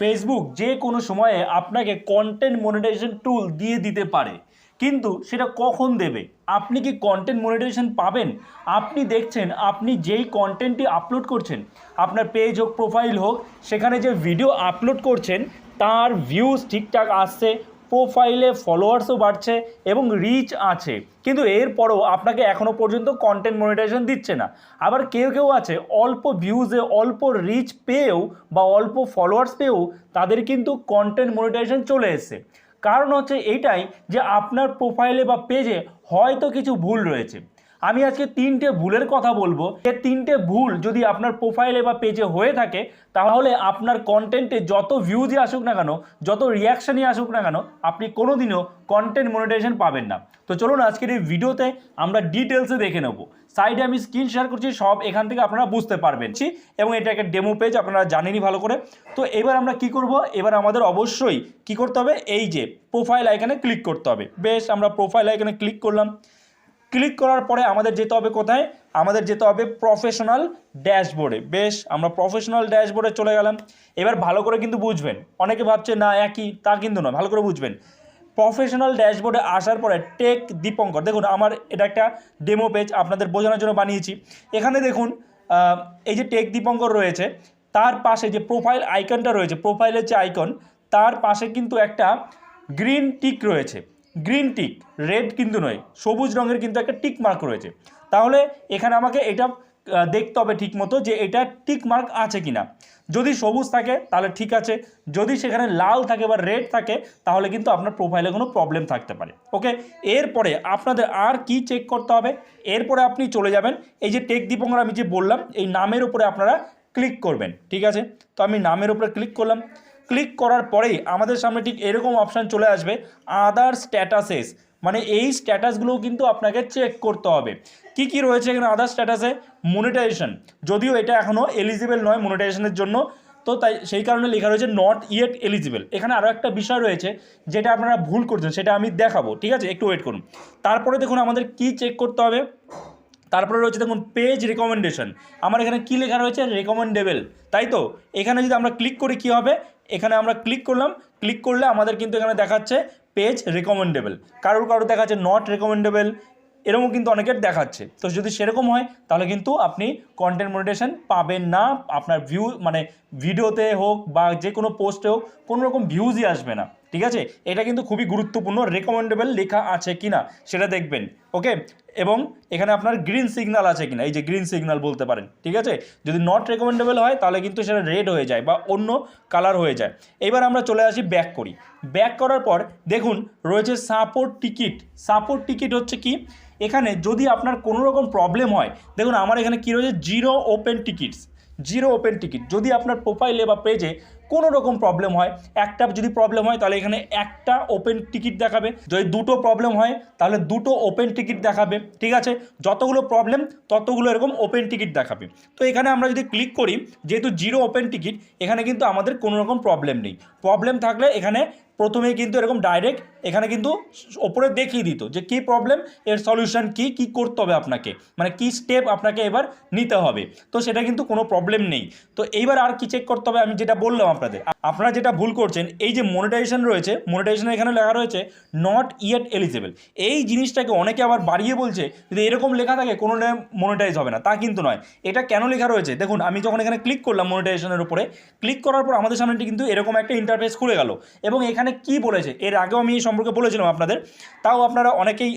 Facebook যে কোনো সময়ে আপনাকে কন্টেন্ট মনিটাইজেশন টুল দিয়ে দিতে পারে। কিন্তু সেটা কখন দেবে? আপনি কি কন্টেন্ট মনিটাইজেশন পাবেন? আপনি দেখছেন, আপনি যেই কন্টেন্টটি আপলোড করছেন, আপনার পেজ হোক প্রোফাইল হোক, সেখানে যে ভিডিও আপলোড করছেন, তার ভিউজ ঠিকঠাক আসছে প্রোফাইলে ফলোয়ার্সও বাড়ছে এবং রিচ আছে। কিন্তু এরপরও আপনাকে এখনও পর্যন্ত কন্টেন্ট মনিটাইজেশন দিচ্ছে না। আবার কেউ কেউ আছে, অল্প ভিউজে অল্প রিচ পেয়েও বা অল্প ফলোয়ার্স পেয়েও তাদের কিন্তু কন্টেন্ট মনিটাইজেশন চলে এসছে। কারণ হচ্ছে এইটাই যে আপনার প্রোফাইলে বা পেজে হয়তো কিছু ভুল রয়েছে। আমি আজকে তিনটে ভুলের কথা বলব। যে তিনটে ভুল যদি আপনার প্রোফাইলে বা পেজে হয়ে থাকে, তাহলে আপনার কন্টেন্টে যত ভিউজই আসুক না কেন, যত রিয়াকশনই আসুক না কেন, আপনি কোনোদিনও কন্টেন্ট মনিটাইজেশন পাবেন না। তো চলুন আজকের এই ভিডিওতে আমরা ডিটেলসে দেখে নেব। সাইডে আমি স্ক্রিন শেয়ার করছি, সব এখান থেকে আপনারা বুঝতে পারবেন। এবং এটা একটা ডেমো পেজ আপনারা জানেনই ভালো করে। তো এবার আমরা কি করব? এবার আমাদের অবশ্যই কি করতে হবে? এই যে প্রোফাইল আইকনে ক্লিক করতে হবে। বেশ, আমরা প্রোফাইল আইকনে ক্লিক করলাম। ক্লিক করার পরে আমাদের যেতে হবে কোথায়? আমাদের যেতে হবে প্রফেশনাল ড্যাশবোর্ডে বেশ, আমরা প্রফেশনাল ড্যাশবোর্ডে চলে গেলাম। এবার ভালো করে কিন্তু বুঝবেন। অনেকে ভাবছে, না, একই। তা কিন্তু নয়, ভালো করে বুঝবেন। প্রফেশনাল ড্যাশবোর্ডে আসার পরে টেক দীপঙ্কর। দেখুন, আমার এটা একটা ডেমো পেজ আপনাদের বোঝানোর জন্য বানিয়েছি। এখানে দেখুন এই যে টেক দীপঙ্কর রয়েছে, তার পাশে যে প্রোফাইল আইকনটা রয়েছে প্রোফাইলের যে আইকন তার পাশে কিন্তু একটা গ্রিন টিক রয়েছে। গ্রিন টিক, রেড কিন্তু নয়, সবুজ রঙের কিন্তু একটা টিক মার্ক রয়েছে। তাহলে এখানে আমাকে এটা দেখতে হবে ঠিক মতো যে এটা টিক মার্ক আছে কিনা। যদি সবুজ থাকে, তাহলে ঠিক আছে। যদি সেখানে লাল থাকে বা রেড থাকে, তাহলে কিন্তু আপনার প্রোফাইলে কোনো প্রবলেম থাকতে পারে। ওকে এরপরে আপনাদের আর কি চেক করতে হবে? এরপরে আপনি চলে যাবেন। এই যে টেক দীপঙ্কর আমি যে বললাম, এই নামের উপরে আপনারা ক্লিক করবেন। ঠিক আছে? তো আমি নামের উপরে ক্লিক করলাম। ক্লিক করার পরেই আমাদের সামনে ঠিক এরকম অপশান চলে আসবে আদার স্ট্যাটাসেস মানে এই স্ট্যাটাসগুলোও কিন্তু আপনাকে চেক করতে হবে। কি কি রয়েছে এখানে আদার স্ট্যাটাসে মনিটাইজেশন যদিও এটা এখনও এলিজিবল নয় মনিটাইজেশনের জন্য, তো তাই সেই কারণে লেখা রয়েছে নট ইয়েট এলিজিবল এখানে আরও একটা বিষয় রয়েছে, যেটা আপনারা ভুল করছেন, সেটা আমি দেখাবো, ঠিক আছে? একটু ওয়েট করুন। তারপরে দেখুন আমাদের কি চেক করতে হবে? তারপরে রয়েছে দেখুন পেজ রেকমেন্ডেশন আমার এখানে কী লেখা রয়েছে? রেকমেন্ডেবল তাই তো? এখানে যদি আমরা ক্লিক করি কি হবে? এখানে আমরা ক্লিক করলাম। ক্লিক করলে আমাদের কিন্তু এখানে দেখাচ্ছে পেজ রেকমেন্ডেবল কারোর কারোর দেখাচ্ছে নট রেকমেন্ডেবল এরকমও কিন্তু অনেকের দেখাচ্ছে। তো যদি সেরকম হয়, তাহলে কিন্তু আপনি কন্টেন্ট মনিটেশন পাবেন না। আপনার ভিউ মানে ভিডিওতে হোক বা যে কোনো পোস্টে হোক কোনো রকম ভিউজই আসবে না। ঠিক আছে? এটা কিন্তু খুবই গুরুত্বপূর্ণ রেকমেন্ডেবল লেখা আছে কিনা সেটা দেখবেন ওকে এবং এখানে আপনার গ্রিন সিগনাল আছে কিনা, এই যে গ্রিন সিগনাল বলতে পারেন, ঠিক আছে? যদি নট রেকমেন্ডেবল হয়, তাহলে কিন্তু সেটা রেড হয়ে যায় বা অন্য কালার হয়ে যায়। এবার আমরা চলে আসি ব্যাক করি। ব্যাক করার পর দেখুন, রয়েছে সাপোর্ট টিকিট সাপোর্ট টিকিট হচ্ছে কি? এখানে যদি আপনার কোনো রকম প্রবলেম হয়, দেখুন, আমার এখানে কী রয়েছে? Zero open tickets zero open ticket. যদি আপনার প্রোফাইলে বা পেজে কোনো রকম প্রবলেম হয়, একটা যদি প্রবলেম হয়, তাহলে এখানে একটা ওপেন টিকিট দেখাবে। যদি দুটো প্রবলেম হয়, তাহলে দুটো ওপেন টিকিট দেখাবে। ঠিক আছে? যতগুলো প্রবলেম ততগুলো এরকম ওপেন টিকিট দেখাবে। তো এখানে আমরা যদি ক্লিক করি, যেহেতু জিরো ওপেন টিকিট এখানে কিন্তু আমাদের কোনো রকম প্রবলেম নেই। প্রবলেম থাকলে এখানে প্রথমেই কিন্তু এরকম ডাইরেক্ট এখানে কিন্তু ওপরে দেখিয়ে দিত যে কী প্রবলেম এর সলিউশন কি কি করতে হবে আপনাকে মানে কি স্টেপ আপনাকে এবার নিতে হবে। তো সেটা কিন্তু কোনো প্রবলেম নেই। তো এইবার আর কি চেক করতে হবে আমি যেটা বললাম আপনাদের। আপনারা যেটা ভুল করছেন, এই যে মনিটাইজেশন রয়েছে মনিটাইজেশন এখানে লেখা রয়েছে নট ইয়েট এলিজিবল এই জিনিসটাকে অনেকে আবার বাড়িয়ে বলছে, যদি এরকম লেখা থাকে, কোনো মনিটাইজ হবে না। তা কিন্তু নয়। এটা কেন লেখা রয়েছে? দেখুন, আমি যখন এখানে ক্লিক করলাম মনিটাইজেশনের উপরে ক্লিক করার পর আমাদের সামনে কিন্তু এরকম একটা ইন্টারফেস খুলে গেল। এবং এখানে কি বলেছে? এর আগেও আমি এই সম্পর্কে বলেছিলাম আপনাদের। তাও আপনারা অনেকেই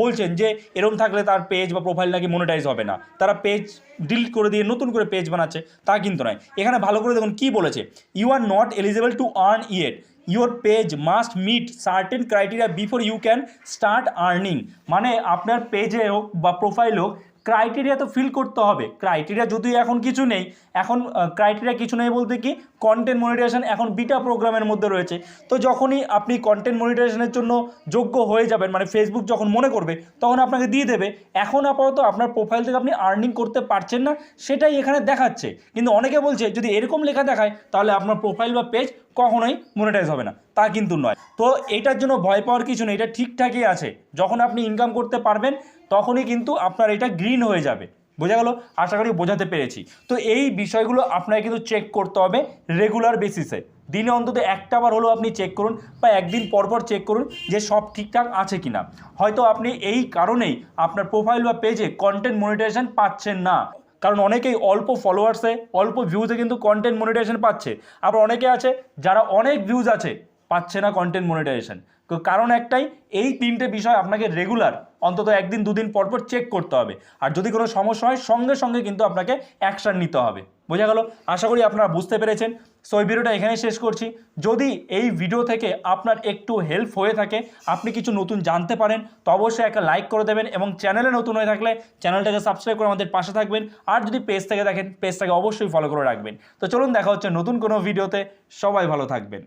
বলছেন যে এরকম থাকলে তার পেজ বা প্রোফাইল নাকি মনিটাইজ হবে না। তারা পেজ ডিলিট করে দিয়ে নতুন করে পেজ বানাচ্ছে, তা কিন্তু নয়। এখানে ভালো করে দেখুন কি বলেছে। You are not eligible to earn yet your page must meet certain criteria before you can start earning মানে আপনার পেজে হোক বা প্রোফাইল হোক ক্রাইটেরিয়া তো ফিল করতে হবে। ক্রাইটেরিয়া যদিও এখন কিছু নেই এখন ক্রাইটেরিয়া কিছু নেই বলতে কি কন্টেন্ট মনিটাইজেশন এখন বিটা প্রোগ্রামের মধ্যে রয়েছে। তো যখনই আপনি কন্টেন্ট মনিটাইজেশনের জন্য যোগ্য হয়ে যাবেন মানে ফেসবুক যখন মনে করবে, তখন আপনাকে দিয়ে দেবে। এখন আপাতত আপনার প্রোফাইল থেকে আপনি আর্নিং করতে পারছেন না, সেটাই এখানে দেখাচ্ছে। কিন্তু অনেকে বলছে, যদি এরকম লেখা দেখায়, তাহলে আপনার প্রোফাইল বা পেজ কখনোই মনিটাইজ হবে না। তা কিন্তু নয়। তো এটার জন্য ভয় পাওয়ার কিছু নেই, এটা ঠিকঠাকই আছে। যখন আপনি ইনকাম করতে পারবেন, তখনই কিন্তু আপনার এটা গ্রিন হয়ে যাবে। বোঝা গেল? আশা করি বোঝাতে পেরেছি। তো এই বিষয়গুলো আপনাকে কিন্তু চেক করতে হবে রেগুলার বেসিসে দিনে অন্তত একটা বার হলেও আপনি চেক করুন বা একদিন পর পর চেক করুন যে সব ঠিকঠাক আছে কিনা। হয়তো আপনি এই কারণেই আপনার প্রোফাইল বা পেজে কন্টেন্ট মনিটাইজেশন পাচ্ছেন না। কারণ অনেকেই অল্প ফলোয়ার্সে অল্প ভিউজে কিন্তু কন্টেন্ট মনিটাইজেশন পাচ্ছে। আবার অনেকে আছে, যারা অনেক ভিউজ আছে, পাচ্ছে না কন্টেন্ট মনিটাইজেশন কারণ একটাই, এই তিনটে বিষয় আপনাকে রেগুলার অন্তত একদিন, দুদিন পর পর চেক করতে হবে। আর যদি কোনো সমস্যা হয়, সঙ্গে সঙ্গে কিন্তু আপনাকে অ্যাকশান নিতে হবে। বোঝা গেল? আশা করি আপনারা বুঝতে পেরেছেন। সো এই ভিডিওটা এখানেই শেষ করছি। যদি এই ভিডিও থেকে আপনার একটু হেল্প হয়ে থাকে, আপনি কিছু নতুন জানতে পারেন, তো অবশ্যই একটা লাইক করে দেবেন এবং চ্যানেলে নতুন হয়ে থাকলে চ্যানেলটাকে সাবস্ক্রাইব করে আমাদের পাশে থাকবেন। আর যদি পেজ থেকে দেখেন পেজটাকে অবশ্যই ফলো করে রাখবেন। তো চলুন, দেখা হচ্ছে নতুন কোনো ভিডিওতে সবাই ভালো থাকবেন।